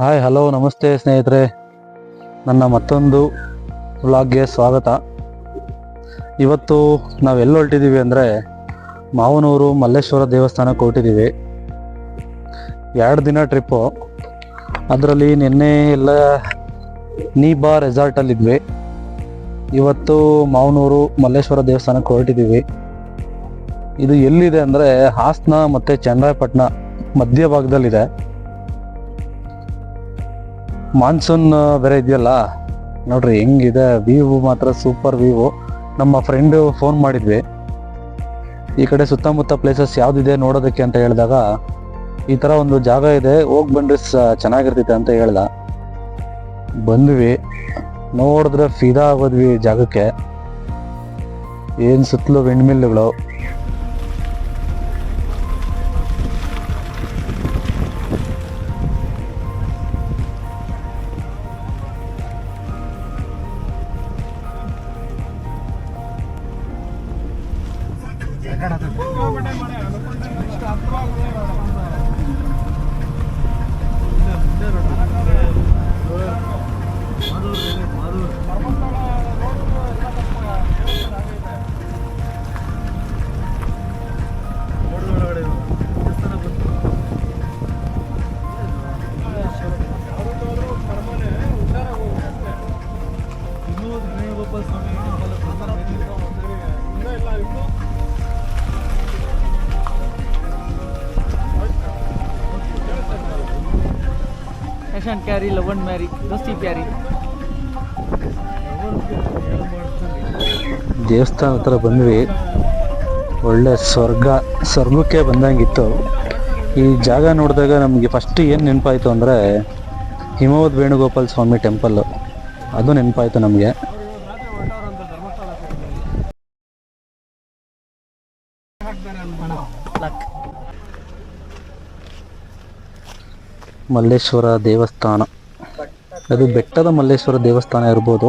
Hi hello ನಮಸ್ತೆ ಸ್ನೇಹಿತರೆ. ನನ್ನ ಮತ್ತೊಂದು ವ್ಲಾಗ್ಗೆ ಸ್ವಾಗತ. ಇವತ್ತು ನಾವು ಎಲ್ಲಿ ಹೊರಟಿದ್ದೀವಿ ಅಂದರೆ ಮಾವನೂರು ಮಲ್ಲೇಶ್ವರ ದೇವಸ್ಥಾನಕ್ಕೆ ಹೊರಟಿದ್ದೀವಿ ಎರಡು ದಿನ ಟ್ರಿಪ್ಪು ಅದರಲ್ಲಿ ನಿನ್ನೆ ಎಲ್ಲ ನೀಬಾ ರೆಸಾರ್ಟಲ್ಲಿದ್ವಿ ಇವತ್ತು ಮಾವನೂರು ಮಲ್ಲೇಶ್ವರ ದೇವಸ್ಥಾನಕ್ಕೆ ಹೊರಟಿದ್ದೀವಿ ಇದು ಎಲ್ಲಿದೆ ಅಂದರೆ ಹಾಸನ ಮತ್ತು ಮಧ್ಯ ಮಧ್ಯಭಾಗದಲ್ಲಿದೆ. ಮಾನ್ಸೂನ್ ಬೇರೆ ಇದೆಯಲ್ಲ? ನೋಡ್ರಿ, ಹೆಂಗಿದೆ? ವ್ಯೂ ಮಾತ್ರ ಸೂಪರ್ ವ್ಯೂ ನಮ್ಮ ಫ್ರೆಂಡು ಫೋನ್ ಮಾಡಿದ್ವಿ. ಈ ಕಡೆ ಸುತ್ತಮುತ್ತ ಪ್ಲೇಸಸ್ ಯಾವುದಿದೆ ನೋಡೋದಕ್ಕೆ ಅಂತ ಹೇಳಿದಾಗ, ಈ ಥರ ಒಂದು ಜಾಗ ಇದೆ. ಹೋಗಿ ಬಂದ್ರೆ ಸ- ಚೆನ್ನಾಗಿರ್ತೈತೆ ಅಂತ ಹೇಳ್ದ. ಬಂದ್ವಿ. ನೋಡಿದ್ರೆ ಫಿದಾ ಆಗೋದ್ವಿ ಜಾಗಕ್ಕೆ. ಏನು ಸುತ್ತಲೂ ವಿಂಡ್ಮಿಲ್ಗಳು ಕ್ಯಾಶ್ ಕ್ಯಾರಿ ಲವ್ ಮ್ಯಾರಿ ದೋಸ್ತಿ ಕ್ಯಾರಿ ದೇವಸ್ಥಾನ ಹತ್ರ ಬಂದ್ವಿ. ಒಳ್ಳೆ ಸ್ವರ್ಗ, ಸ್ವರ್ಗಕ್ಕೆ ಬಂದಂಗಿತ್ತು. ಈ ಜಾಗ ನೋಡಿದಾಗ ನಮಗೆ ಫಸ್ಟ್ ಏನು ನೆನಪಾಯಿತು ಅಂದರೆ ಹಿಮವದ್ ವೇಣುಗೋಪಾಲ್ ಸ್ವಾಮಿ ಟೆಂಪಲ್ಲು ಅದು ನೆನಪಾಯಿತು ನಮಗೆ. ಮಲ್ಲೇಶ್ವರ ದೇವಸ್ಥಾನ. ಅದು ಬೆಟ್ಟದ ಮಲ್ಲೇಶ್ವರ ದೇವಸ್ಥಾನ ಇರ್ಬೋದು.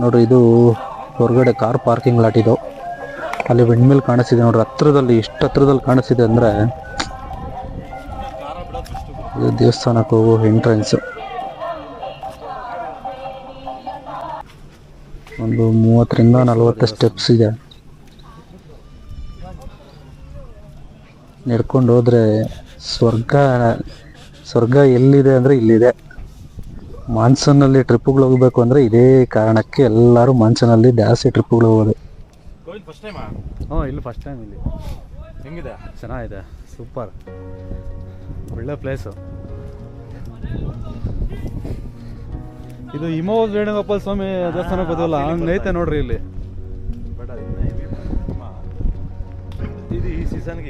ನೋಡ್ರಿ, ಇದು ಹೊರಗಡೆ ಕಾರ್ ಪಾರ್ಕಿಂಗ್ ಲಾಟ್ ಇದು. ಅಲ್ಲಿ ವಿಂಡ್ಮಿಲ್ ಕಾಣಿಸ್ತಿದೆ ನೋಡ್ರಿ, ಹತ್ರದಲ್ಲಿ ಎಷ್ಟು ಹತ್ರದಲ್ಲಿ ಕಾಣಿಸ್ತಿದೆ ಅಂದರೆ ದೇವಸ್ಥಾನಕ್ಕೆ ಹೋಗೋ ಎಂಟ್ರೆನ್ಸ್ ಒಂದು ಮೂವತ್ತರಿಂದ ನಲವತ್ತು ಸ್ಟೆಪ್ಸ್ ಇದೆ. ನಡ್ಕೊಂಡು ಹೋದ್ರೆ ಸ್ವರ್ಗ ಸ್ವರ್ಗ ಎಲ್ಲಿದೆ ಅಂದರೆ ಇಲ್ಲಿದೆ. ಮಾನ್ಸೂನಲ್ಲಿ ಟ್ರಿಪ್ಗಳು ಹೋಗಬೇಕು ಅಂದರೆ ಇದೇ ಕಾರಣಕ್ಕೆ ಎಲ್ಲರೂ ಮಾನ್ಸೂನಲ್ಲಿ ಜಾಸ್ತಿ ಟ್ರಿಪ್ಗಳು ಹೋಗೋದು. ಫಸ್ಟ್ ಟೈಮ್ ಹ್ಞೂ ಇಲ್ಲಿ ಫಸ್ಟ್ ಟೈಮ್ ಇಲ್ಲಿ. ಹೆಂಗಿದೆ? ಚೆನ್ನಾಗಿದೆ ಸೂಪರ್ ಒಳ್ಳೆ ಪ್ಲೇಸು ಇದು ಹಿಮವದ್ ವೇಣುಗೋಪಾಲ ಸ್ವಾಮಿ ದೇವಸ್ಥಾನ ಬದಲ್ಲ ಹಂಗ್ ಐತೆ ನೋಡ್ರಿ ಇಲ್ಲಿ. ಬಟ್ ಅದನ್ನ ಹಿಮ. ಇದು ಈ ಸೀಸನ್ಗೆ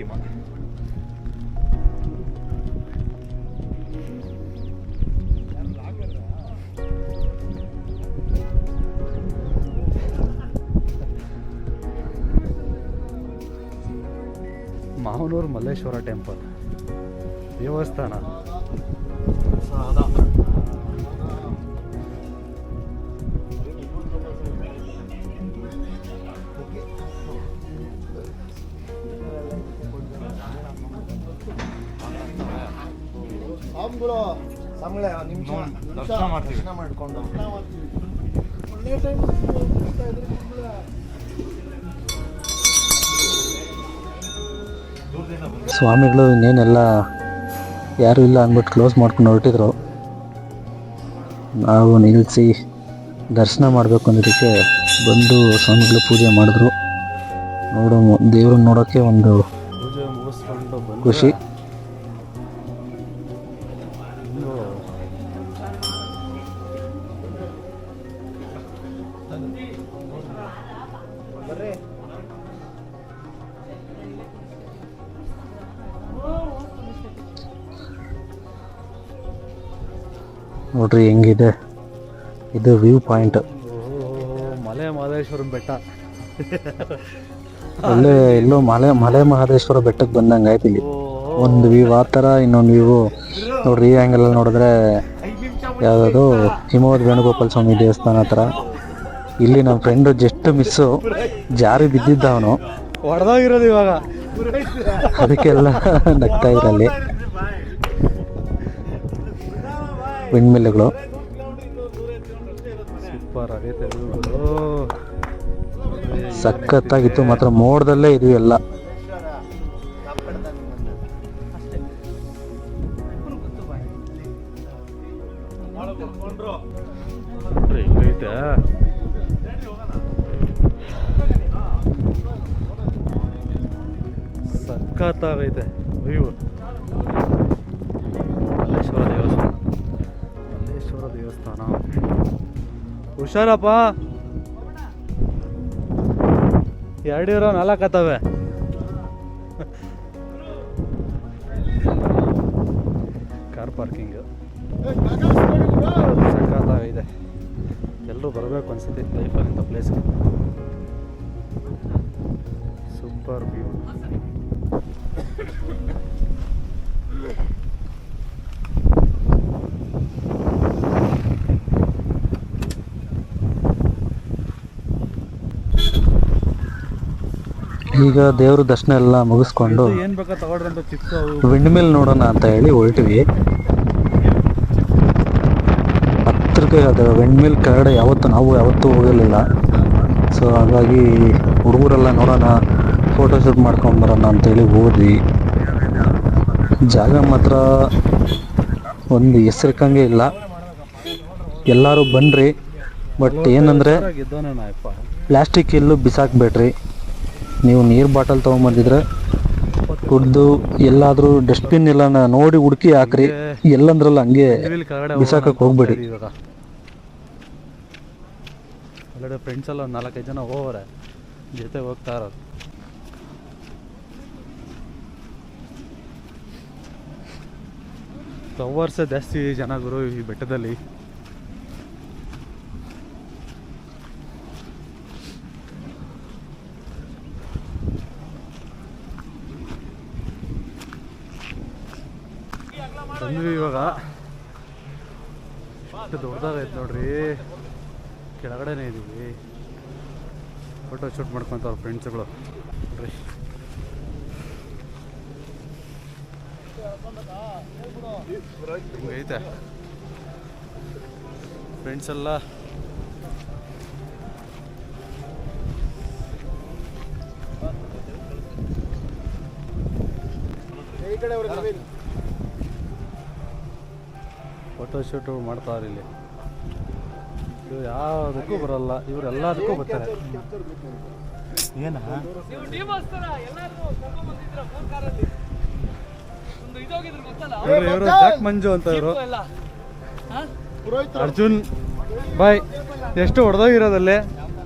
ಮಾವನೂರು ಮಲ್ಲೇಶ್ವರ ಟೆಂಪಲ್. ದೇವಸ್ಥಾನ. ದರ್ಶನ ಮಾಡ್ತೀವಿ. ದೂರದಿಂದ ಸ್ವಾಮಿಗಳು ಇನ್ನೇನೆಲ್ಲ ಯಾರು ಇಲ್ಲ ಅಂದ್ಬಿಟ್ಟು ಕ್ಲೋಸ್ ಮಾಡ್ಕೊಂಡು ಹೊರಟಿದ್ರು. ನಾವು ನಿಲ್ಲಿಸಿ ದರ್ಶನ ಮಾಡಬೇಕು ಅನ್ನೋದಕ್ಕೆ ಬಂದು ಸ್ವಾಮಿಗಳು ಪೂಜೆ ಮಾಡಿದ್ರು. ನೋಡೋ ದೇವ್ರನ್ನ ನೋಡೋಕ್ಕೆ ಒಂದು ಖುಷಿ. ನೋಡ್ರಿ ಹೆಂಗಿದೆ. ಇದು ವ್ಯೂ ಪಾಯಿಂಟ್. ಮಲೆ ಮಹದೇಶ್ವರ ಬೆಟ್ಟ. ಒಳ್ಳೆ ಎಲ್ಲೋ ಮಲೆ ಮಲೆ ಮಹದೇಶ್ವರ ಬೆಟ್ಟಕ್ಕೆ ಬಂದಂಗೆ ಆಯ್ತು ಇಲ್ಲಿ. ಒಂದು ವ್ಯೂ ಆ ಥರ ಇನ್ನೊಂದು ವ್ಯೂ ನೋಡ್ರಿ ಈ ಆ್ಯಂಗಲಲ್ಲಿ ನೋಡಿದ್ರೆ ಯಾವುದಾದ್ರು ಹಿಮವದ್ ವೇಣುಗೋಪಾಲ ಸ್ವಾಮಿ ದೇವಸ್ಥಾನ ಹತ್ರ ಇಲ್ಲಿ ನಮ್ಮ ಫ್ರೆಂಡು ಜಸ್ಟ್ ಮಿಸ್ಸು ಜಾರಿ ಬಿದ್ದಿದ್ದ ಅವನು. ಹೊಡೆದಾಗಿರೋದು ಇವಾಗ. ಅದಕ್ಕೆಲ್ಲ ನಗ್ತಾ ಇದ್ರಲ್ಲಿ. ವಿಂಡ್ಮಿಲ್ಗಳು ಸೂಪರ್ ಆಗೈತೆ ಸಖತ್ತಾಗಿತ್ತು ಮಾತ್ರ ಮೋಡದಲ್ಲೇ ಇದು ಎಲ್ಲ. ಸಖತ್ತಾಗೈತೆ. ವ್ಯೂ ಹುಷಾರಪ್ಪ. ಎರಡಿರೋ ನಾಲ್ಕತ್ತವೆ ಕಾರ್ ಪಾರ್ಕಿಂಗ್. ಇದೆ ಎಲ್ಲರೂ ಬರಬೇಕು ಅನ್ಸುತ್ತೆ ಲೈಫಲ್ಲಿ ಇಂಥ ಪ್ಲೇಸ್ಗೆ ಸೂಪರ್ ವ್ಯೂ. ಈಗ ದೇವ್ರ ದರ್ಶನ ಎಲ್ಲ ಮುಗಿಸ್ಕೊಂಡು ಏನು ಬೇಕಾ ಅಂತ ಅವು. ವಿಂಡ್ಮಿಲ್ ನೋಡೋಣ ಅಂತ ಹೇಳಿ ಹೊರಟಿವಿ. ಹತ್ರಕ್ಕೆ ಅದು ವಿಂಡ್ಮಿಲ್ ಕೆಳಗಡೆ ಯಾವತ್ತು ನಾವು ಯಾವತ್ತೂ ಹೋಗಿರಲಿಲ್ಲ. ಸೊ ಹಾಗಾಗಿ ಹುಡುಗರೆಲ್ಲ ನೋಡೋಣ ಫೋಟೋಶೂಟ್ ಮಾಡ್ಕೊಂಡು ಬರೋಣ ಅಂತೇಳಿ ಹೋದ್ವಿ. ಜಾಗ ಮಾತ್ರ ಒಂದು ಹೆಸರಿಕಂಗೆ ಇಲ್ಲ. ಎಲ್ಲರೂ ಬನ್ನಿರಿ ಬಟ್ ಏನಂದರೆ ಪ್ಲಾಸ್ಟಿಕ್ ಎಲ್ಲೂ ಬಿಸಾಕ್ಬೇಡ್ರಿ. ನೀವು ನೀರು ಬಾಟಲ್ ತೊಗೊಂಬಂದಿದ್ರೆ ಕುಡ್ದು ಎಲ್ಲಾದರೂ ಡಸ್ಟ್ಬಿನ್ ಎಲ್ಲ ನೋಡಿ ಹುಡುಕಿ ಹಾಕ್ರಿ. ಎಲ್ಲಂದ್ರಲ್ಲ ಹಂಗೆ ಇಲ್ಲಿ ಬಿಸಾಕಕ್ಕೆ ಹೋಗ್ಬೇಡಿ. ಇವಾಗ. ಒಳ್ಳೆ ಫ್ರೆಂಡ್ಸ್ ಎಲ್ಲ ಒಂದು ನಾಲ್ಕೈದು ಜನ ಹೋಗೋರೆ. ಜೊತೆ ಹೋಗ್ತಾ ಇರೋದು. ಫ್ಲವರ್ಸೇ ಜಾಸ್ತಿ ಜನ ಗುರು ಈ ಬೆಟ್ಟದಲ್ಲಿ. ಬಂದ್ವಿ ಇವಾಗ. ಎಷ್ಟು ದೊಡ್ಡದಾಗೈತೆ ನೋಡ್ರಿ. ಕೆಳಗಡೆನೇ ಇದೀವಿ. ಫೋಟೋ ಶೂಟ್ ಮಾಡ್ಕೊಂತವ್ರ ಫ್ರೆಂಡ್ಸ್ಗಳು ನೋಡ್ರಿ. ಹಿಂಗೈತೆ. ಫ್ರೆಂಡ್ಸ್ ಎಲ್ಲ. ಫೋಟೋ ಶೂಟು ಮಾಡ್ತಾವ್ರೆ ಇಲ್ಲಿ. ಇವ್ರು ಯಾವುದಕ್ಕೂ ಬರಲ್ಲ ಇವ್ರು ಎಲ್ಲದಕ್ಕೂ ಬರ್ತಾರೆ. ಏನ ಇವರು ಜಾಕ್ ಮಂಜು ಅಂತ ಇವರು. ಅರ್ಜುನ್ ಬಾಯ್. ಎಷ್ಟು ಹೊಡೆದೋಗಿರೋದಲ್ಲಿ?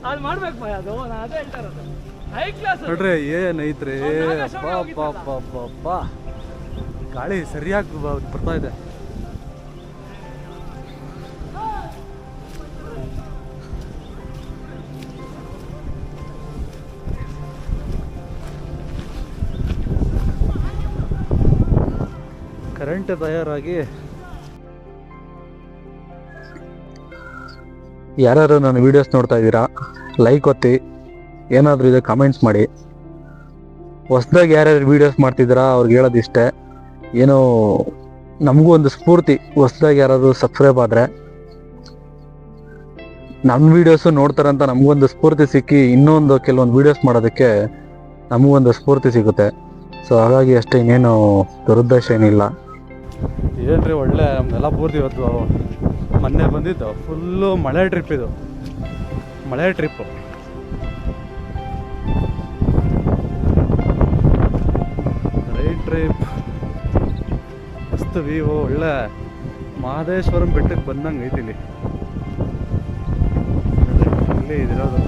ಅದು ಮಾಡ್ಬೇಕು ಭಯ ಅದು ನಾನು ಅದೇ ಹೇಳ್ತಾ ಹೈ ಕ್ಲಾಸ್ ನೋಡ್ರಿ ಏನೈತ್ರಿ ಬಾ ಬಾ ಬಾ ಬಾ ಬಾ ಗಾಳಿ ಸರಿಯಾಗಿ ಬರ್ತಾ ಇದೆ. ಕರೆಂಟ್ ತಯಾರಾಗಿ. ಯಾರು ನನ್ನ ವಿಡಿಯೋಸ್ ನೋಡ್ತಾ ಇದ್ದೀರಾ ಲೈಕ್ ಒತ್ತಿ, ಏನಾದರೂ ಇದೆ ಕಮೆಂಟ್ಸ್ ಮಾಡಿ. ಹೊಸ್ದಾಗಿ ಯಾರ್ಯಾರು ವೀಡಿಯೋಸ್ ಮಾಡ್ತಿದ್ದೀರಾ, ಅವ್ರಿಗೆ ಹೇಳೋದು ಇಷ್ಟೇ. ಏನೋ, ನಮಗೂ ಒಂದು ಸ್ಫೂರ್ತಿ, ಹೊಸ್ದಾಗಿ ಯಾರಾದರೂ ಸಬ್ಸ್ಕ್ರೈಬ್ ಆದರೆ. ನಮ್ಮ ವೀಡಿಯೋಸು ನೋಡ್ತಾರಂತ ನಮಗೊಂದು ಸ್ಫೂರ್ತಿ ಸಿಕ್ಕಿ, ಇನ್ನೊಂದು ಕೆಲವೊಂದು ವೀಡಿಯೋಸ್ ಮಾಡೋದಕ್ಕೆ ನಮಗೊಂದು ಸ್ಫೂರ್ತಿ ಸಿಗುತ್ತೆ. ಸೊ ಹಾಗಾಗಿ ಅಷ್ಟೇ ಇನ್ನೇನು ದುರುದ್ದೇಶ ಏನಿಲ್ಲ. ಏನ್ರಿ ಒಳ್ಳೆ ನಮ್ದೆಲ್ಲ ಪೂರ್ತಿ ಇವತ್ತು ಮೊನ್ನೆ ಬಂದಿದ್ದು ಫುಲ್ಲು ಮಳೆ ಟ್ರಿಪ್ ಇದು. ಮಳೆ ಟ್ರಿಪ್ಪು ರೈಟ್ ಟ್ರಿಪ್ ಮಸ್ತ್ ವ್ಯೂ ಒಳ್ಳೆ ಮಹದೇಶ್ವರಂ ಬೆಟ್ಟಕ್ಕೆ ಬಂದಂಗೆ ಐತಿಲ್ಲಿ ಇಲ್ಲೇ ಇದಿರೋದು.